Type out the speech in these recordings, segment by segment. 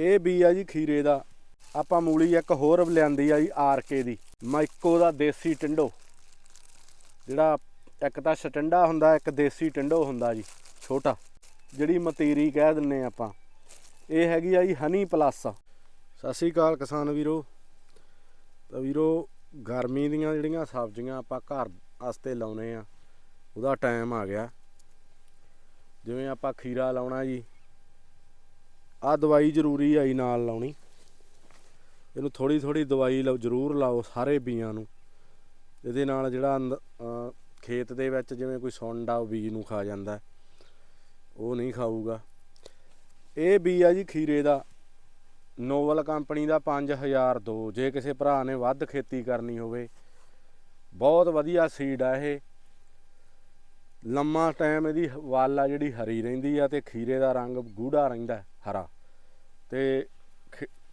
ਇਹ ਬੀ ਆ ਜੀ ਖੀਰੇ ਦਾ। ਆਪਾਂ ਮੂਲੀ ਇੱਕ ਹੋਰ ਲਿਆਂਦੀ ਆ ਜੀ ਆਰਕੇ ਦੀ। ਮਾਈਕੋ ਦਾ ਦੇਸੀ ਟਿੰਡੋ। ਜਿਹੜਾ ਇੱਕ ਤਾਂ ਸਟੰਡਾ ਹੁੰਦਾ, ਇੱਕ ਦੇਸੀ ਟਿੰਡੋ ਹੁੰਦਾ ਜੀ, ਛੋਟਾ। ਜਿਹੜੀ ਮਤੀਰੀ ਕਹਿ ਦਿੰਨੇ ਆਪਾਂ। ਇਹ ਹੈਗੀ ਆ ਜੀ ਹਨੀ ਪਲੱਸ। ਸਤਿ ਸ਼੍ਰੀ ਅਕਾਲ ਕਿਸਾਨ ਵੀਰੋ। ਤਾਂ ਵੀਰੋ, ਗਰਮੀ ਦੀਆਂ ਜਿਹੜੀਆਂ ਸਬਜ਼ੀਆਂ ਆਪਾਂ ਘਰ ਵਾਸਤੇ ਲਾਉਨੇ ਆ, ਉਹਦਾ ਟਾਈਮ ਆ ਗਿਆ। ਜਿਵੇਂ ਆਪਾਂ ਖੀਰਾ ਲਾਉਣਾ ਜੀ ਆ ਦਵਾਈ ਜ਼ਰੂਰੀ ਆਈ ਨਾਲ ਲਾਉਣੀ। ਇਹਨੂੰ ਥੋੜੀ ਥੋੜੀ ਦਵਾਈ ਲਓ ਜ਼ਰੂਰ ਲਾਓ ਸਾਰੇ ਬੀਆਂ ਨੂੰ। ਇਹਦੇ ਨਾਲ ਜਿਹੜਾ ਅੰਦ- ਖੇਤ ਦੇ ਵਿੱਚ ਜਿਵੇਂ ਕੋਈ ਸੁੰਡ ਆ, ਉਹ ਬੀਜ ਨੂੰ ਖਾ ਜਾਂਦਾ। ਉਹ ਨਹੀਂ ਖਾਊਗਾ। ਇਹ ਬੀ ਆ ਜੀ ਖੀਰੇ ਦਾ। ਨੋਵਲ ਕੰਪਨੀ ਦਾ 5002 ਜੇ ਕਿਸੇ ਭਰਾ ਨੇ ਵੱਧ ਖੇਤੀ ਕਰਨੀ ਹੋਵੇ, ਬਹੁਤ ਵਧੀਆ ਸੀਡ ਆ ਇਹ। ਲੰਮਾ ਟਾਈਮ ਇਹਦੀ ਵੱਲ ਆ ਜਿਹੜੀ ਹਰੀ ਰਹਿੰਦੀ ਆ ਤੇ ਖੀਰੇ ਦਾ ਰੰਗ ਗੂੜਾ ਰਹਿੰਦਾ ਹੈ, ਹਰਾ। ਤੇ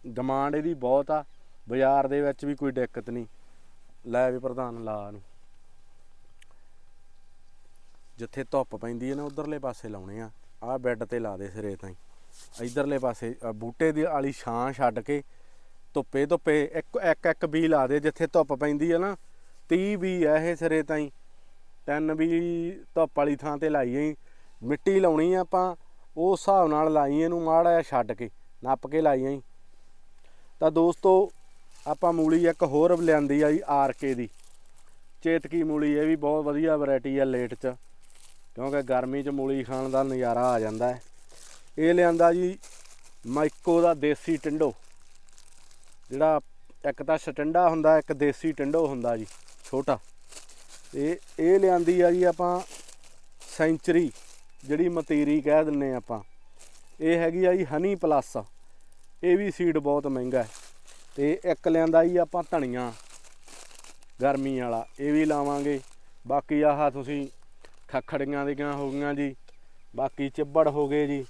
ਡਿਮਾਂਡ ਇਹਦੀ ਬਹੁਤ ਆ ਬਾਜ਼ਾਰ ਦੇ ਵਿੱਚ ਵੀ ਕੋਈ ਦਿੱਕਤ ਨਹੀਂ। ਲੈ ਵੀ ਪ੍ਰਧਾਨ ਲਾ ਨੂੰ ਜਿੱਥੇ ਧੁੱਪ ਪੈਂਦੀ ਹੈ ਨਾ ਉਧਰਲੇ ਪਾਸੇ ਲਾਉਣੇ ਆ। ਆਹ ਬੈੱਡ ਤੇ ਲਾ ਦੇ ਸਿਰੇ ਤਾਈਂ। ਇਧਰਲੇ ਪਾਸੇ ਬੂਟੇ ਦੀ ਵਾਲੀ ਛਾਂ ਛੱਡ ਕੇ ਧੁੱਪੇ ਧੁੱਪੇ ਇੱਕ ਇੱਕ ਇੱਕ ਬੀ ਲਾ ਦੇ ਜਿੱਥੇ ਧੁੱਪ ਪੈਂਦੀ ਹੈ ਨਾ 30 ਬੀ ਆ ਇਹ ਸਿਰੇ ਤਾਈਂ। ਤਿੰਨ ਵੀ ਧੁੱਪ ਵਾਲੀ ਥਾਂ ਤੇ ਲਾਈ ਆਂ ਮਿੱਟੀ ਲਾਉਣੀ ਆ ਆਪਾਂ ਉਸ ਹਿਸਾਬ ਨਾਲ ਲਾਈ ਇਹਨੂੰ ਮਾੜਾ ਜਿਹਾ ਛੱਡ ਕੇ, ਨੱਪ ਕੇ ਲਾਈ ਆਂ ਤਾਂ ਦੋਸਤੋ, ਆਪਾਂ ਮੂਲੀ ਇੱਕ ਹੋਰ ਲਿਆਂਦੀ ਆ ਜੀ ਆਰਕੇ ਦੀ। ਚੇਤਕੀ ਮੂਲੀ, ਇਹ ਵੀ ਬਹੁਤ ਵਧੀਆ ਵੈਰਾਈਟੀ ਆ ਲੇਟ ਚ, ਕਿਉਂਕਿ ਗਰਮੀ ਚ ਮੂਲੀ ਖਾਣ ਦਾ ਨਜ਼ਾਰਾ ਆ ਜਾਂਦਾ ਹੈ। ਇਹ ਲਿਆਂਦਾ ਜੀ ਮਾਈਕੋ ਦਾ ਦੇਸੀ ਟਿੰਡੋ। ਜਿਹੜਾ ਇੱਕ ਤਾਂ ਸਟੰਡਾ ਹੁੰਦਾ, ਇੱਕ ਦੇਸੀ ਟਿੰਡੋ ਹੁੰਦਾ ਜੀ, ਛੋਟਾ। ਇਹ ਇਹ ਲਿਆਂਦੀ ਆ ਜੀ ਆਪਾਂ ਸੈਂਚਰੀ, ਜਿਹੜੀ ਮਤੀਰੀ ਕਹਿ ਦਿੰਨੇ ਆਪਾਂ। ਇਹ ਹੈਗੀ ਆ ਜੀ ਹਨੀ ਪਲੱਸ। ਇਹ ਵੀ ਸੀਡ ਬਹੁਤ ਮਹਿੰਗਾ ਹੈ। ਤੇ ਇੱਕ ਲਿਆਂਦਾ ਜੀ ਆਪਾਂ ਧਨੀਆ, ਗਰਮੀ ਵਾਲਾ, ਇਹ ਵੀ ਲਾਵਾਂਗੇ। ਬਾਕੀ ਆਹ ਤੁਸੀਂ ਖੱਖੜੀਆਂ ਦੀਆਂ ਹੋ ਗਈਆਂ ਜੀ, ਬਾਕੀ ਚਿੱਬੜ ਹੋ ਗਏ ਜੀ,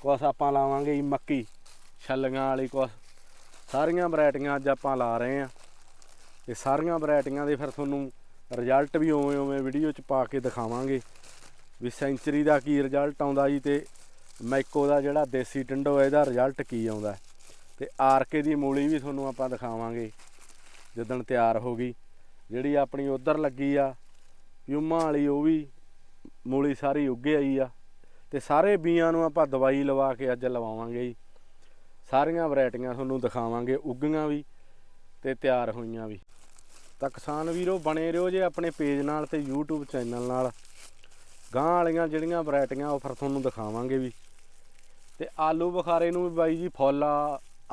ਕੁਛ ਆਪਾਂ ਲਾਵਾਂਗੇ ਜੀ ਮੱਕੀ, ਛੱਲੀਆਂ ਵਾਲੀ ਕੁਛ। ਸਾਰੀਆਂ ਵੈਰਾਈਟੀਆਂ ਅੱਜ ਆਪਾਂ ਲਾ ਰਹੇ ਆ। ਤੇ ਸਾਰੀਆਂ ਵੈਰਾਈਟੀਆਂ ਦੇ ਫਿਰ ਤੁਹਾਨੂੰ ਰਿਜ਼ਲਟ ਵੀ ਉਵੇਂ ਉਵੇਂ ਵੀਡੀਓ 'ਚ ਪਾ ਕੇ ਦਿਖਾਵਾਂਗੇ ਵੀ ਸੈਂਚਰੀ ਦਾ ਕੀ ਰਿਜ਼ਲਟ ਆਉਂਦਾ ਜੀ ਤੇ ਮੈਕੋ ਦਾ ਜਿਹੜਾ ਦੇਸੀ ਟਿੰਡੋ ਹੈ, ਇਹਦਾ ਰਿਜ਼ਲਟ ਕੀ ਆਉਂਦਾ ਹੈ। ਤੇ ਆਰਕੇ ਦੀ ਮੂਲੀ ਵੀ ਤੁਹਾਨੂੰ ਆਪਾਂ ਦਿਖਾਵਾਂਗੇ, ਜਦੋਂ ਤਿਆਰ ਹੋ ਗਈ। ਜਿਹੜੀ ਆਪਣੀ ਉਧਰ ਲੱਗੀ ਆ ਪਿਊਮਾ ਵਾਲੀ, ਉਹ ਵੀ ਮੂਲੀ ਸਾਰੀ ਉੱਗੇ ਆਈ ਆ। ਤੇ ਸਾਰੇ ਬੀਆਂ ਨੂੰ ਆਪਾਂ ਦਵਾਈ ਲਵਾ ਕੇ ਅੱਜ ਲਵਾਵਾਂਗੇ ਜੀ। ਸਾਰੀਆਂ ਵੈਰਾਈਟੀਆਂ ਤੁਹਾਨੂੰ ਦਿਖਾਵਾਂਗੇ, ਉੱਗੀਆਂ ਵੀ ਤੇ ਤਿਆਰ ਹੋਈਆਂ ਵੀ। ਤਾਂ ਕਿਸਾਨ ਵੀਰੋ, ਬਣੇ ਰਹੋ ਜੇ ਆਪਣੇ ਪੇਜ ਨਾਲ ਤੇ YouTube ਚੈਨਲ ਨਾਲ। ਗਾਂ ਵਾਲੀਆਂ ਜਿਹੜੀਆਂ ਵੈਰਾਈਟੀਆਂ ਉਹ ਤੁਹਾਨੂੰ ਦਿਖਾਵਾਂਗੇ ਵੀ। ਤੇ ਆਲੂ ਬੁਖਾਰੇ ਨੂੰ ਵੀ ਬਾਈ ਜੀ ਫੁੱਲ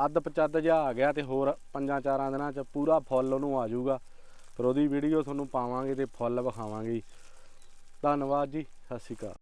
ਅੱਧ ਪਚੱਦ ਜਿਹਾ ਆ ਗਿਆ ਤੇ ਹੋਰ ਪੰਜਾਂ ਚਾਰਾਂ ਦਿਨਾਂ ਚ ਪੂਰਾ ਫੁੱਲ ਉਹਨੂੰ ਆ ਜਾਊਗਾ। ਫਿਰ ਉਹਦੀ ਵੀਡੀਓ ਤੁਹਾਨੂੰ ਪਾਵਾਂਗੇ ਤੇ ਫੁੱਲ ਵਿਖਾਵਾਂਗੇ ਜੀ। ਧੰਨਵਾਦ ਜੀ, ਸਤਿ ਸ਼੍ਰੀ ਅਕਾਲ।